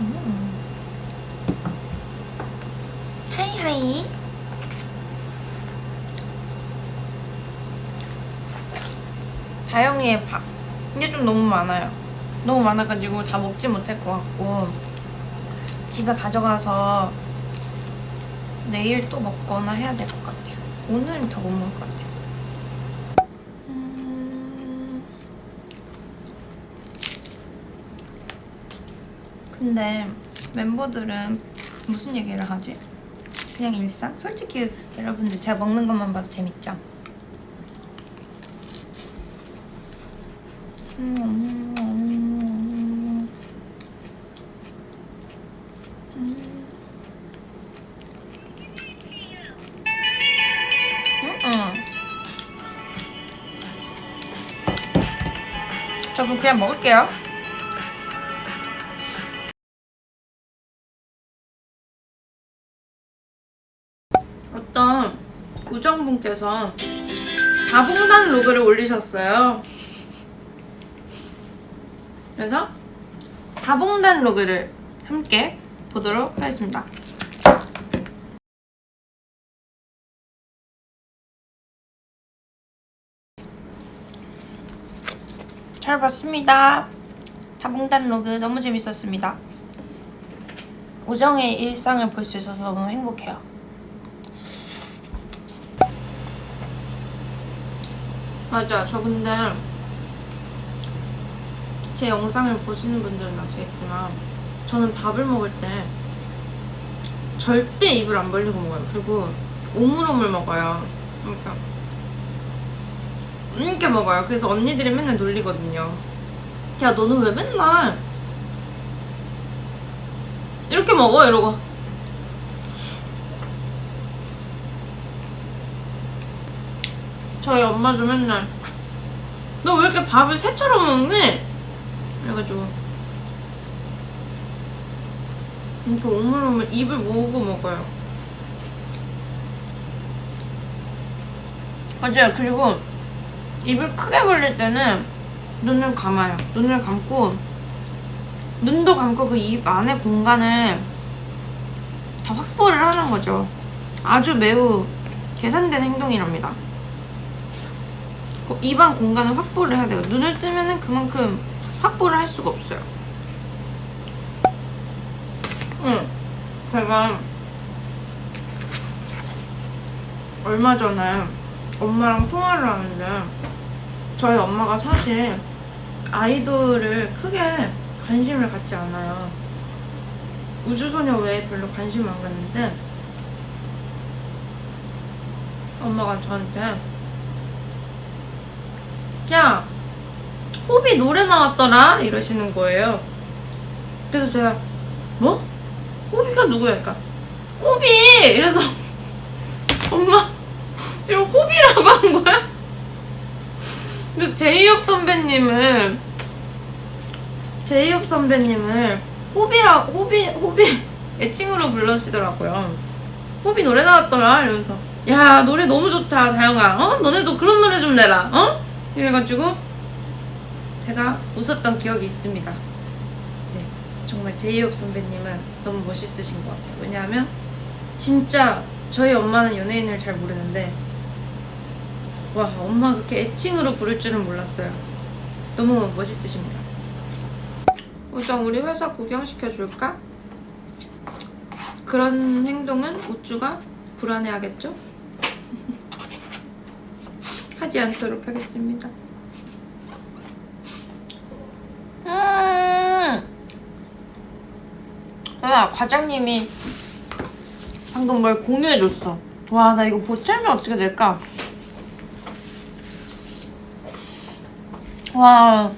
음. 하이 하이. 다영이의 밥. 이게 좀 너무 많아요. 너무 많아가지고 다 먹지 못할 것 같고 집에 가져가서 내일 또 먹거나 해야 될 것 같아요. 오늘은 더 못 먹을 것 같아요. 근데 멤버들은 무슨 얘기를 하지? 그냥 일상? 솔직히 여러분들 제가 먹는 것만 봐도 재밌죠? 음, 음, 음. 음. 저 그럼 그냥 먹을게요. 어떤 우정분께서 다봉단 로그를 올리셨어요. 그래서 다봉단 로그를 함께 보도록 하겠습니다. 잘 봤습니다. 다봉단 로그 너무 재밌었습니다. 우정의 일상을 볼 수 있어서 너무 행복해요. 맞아, 저 근데 제 영상을 보시는 분들은 아시겠지만 저는 밥을 먹을 때 절대 입을 안 벌리고 먹어요. 그리고 오물오물 먹어요. 그러니까 이렇게 먹어요. 그래서 언니들이 맨날 놀리거든요. 야 너는 왜 맨날 이렇게 먹어 이러고 저희 엄마도 맨날 너 왜 이렇게 밥을 새처럼 먹니? 그래가지고 이렇게 오물오물 입을 모으고 먹어요. 맞아요. 그리고 입을 크게 벌릴 때는 눈을 감아요. 눈을 감고 눈도 감고 그 입 안에 공간을 다 확보를 하는 거죠. 아주 매우 계산된 행동이랍니다. 그 입안 공간을 확보를 해야 돼요. 눈을 뜨면은 그만큼 확보를 할 수가 없어요. 응. 제가 얼마 전에 엄마랑 통화를 하는데 저희 엄마가 사실 아이돌을 크게 관심을 갖지 않아요. 우주소녀 외에 별로 관심 안 갖는데 엄마가 저한테 야 호비 노래 나왔더라 이러시는 거예요. 그래서 제가 뭐? 호비가 누구야? 그러니까 호비 이래서 엄마 지금 호비라고 한 거야? 그래서 제이홉 선배님을 제이홉 선배님을 호비라 호비 호비 애칭으로 불러시더라고요. 호비 노래 나왔더라 이러면서 야 노래 너무 좋다 다영아 어 너네도 그런 노래 좀 내라 어 이래가지고 제가 웃었던 기억이 있습니다. 네 정말 제이홉 선배님은 너무 멋있으신 것 같아요. 왜냐하면 진짜 저희 엄마는 연예인을 잘 모르는데 와 엄마 그렇게 애칭으로 부를 줄은 몰랐어요. 너무 멋있으십니다. 우정 우리 회사 구경시켜 줄까? 그런 행동은 우쭈가 불안해하겠죠? 하지 않도록 하겠습니다. 음. 아 과장님이 방금 뭘 공유해줬어. 와 나 이거 보채면 어떻게 될까? 와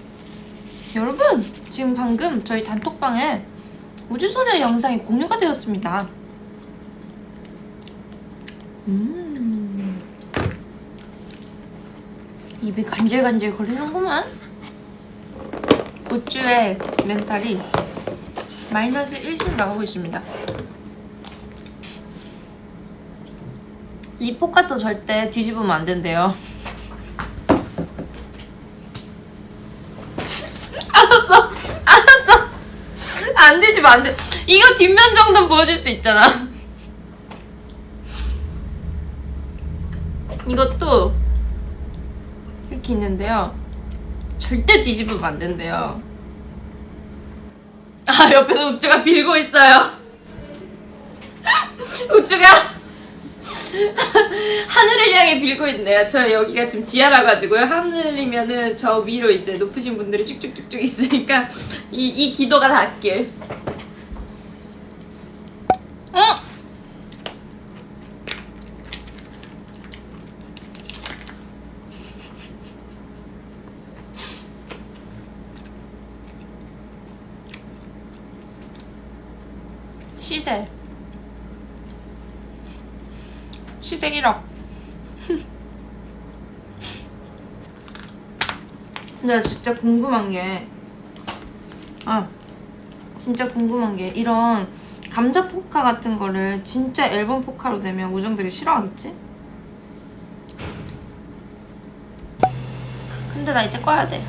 여러분 지금 방금 저희 단톡방에 우주소녀 영상이 공유가 되었습니다. 음 입이 간질간질 거리는구만. 우주의 멘탈이 마이너스 1씩 나가고 있습니다. 이 포카도 절대 뒤집으면 안 된대요. 알았어, 알았어, 안 뒤집어 안 돼. 이거 뒷면 정도는 보여줄 수 있잖아. 이것도 이렇게 있는데요. 절대 뒤집으면 안 된대요. 아 옆에서 우쭈가 빌고 있어요. 우쭈가 하늘을 향해 빌고 있네요. 저 여기가 지금 지하라 가지고요. 하늘이면은 저 위로 이제 높으신 분들이 쭉쭉쭉쭉 있으니까 이, 이 기도가 닿길. 시세. 시세 1억. 근데 진짜 궁금한 게 아, 진짜 궁금한 게 이런 감자 포카 같은 거를 진짜 앨범 포카로 내면 우정들이 싫어하겠지? 근데 나 이제 꺼야 돼.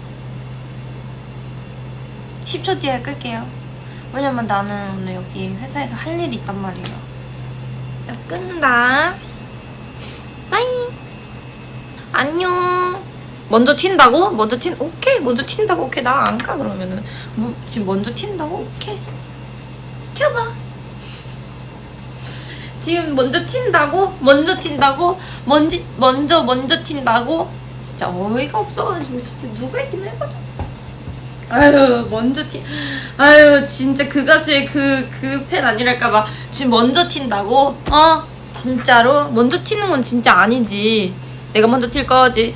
10초 뒤에 끌게요 왜냐면 나는 오늘 여기 회사에서 할 일이 있단 말이에요. 야, 끈다. 빠이 안녕. 먼저 튄다고? 먼저 튄 오케이. 먼저 튄다고. 오케이. 나 안 가 그러면은. 뭐, 지금 먼저 튄다고? 오케이. 켜봐. 지금 먼저 튄다고? 먼저 튄다고? 먼지 먼저 먼저 튄다고? 진짜 어이가 없어가지고 진짜 누가 있긴 해보자 아유 먼저 튄 아유 진짜 그 가수의 그 그 팬 아니랄까 봐 지금 먼저 튄다고? 어? 진짜로? 먼저 튀는 건 진짜 아니지 내가 먼저 튈 거지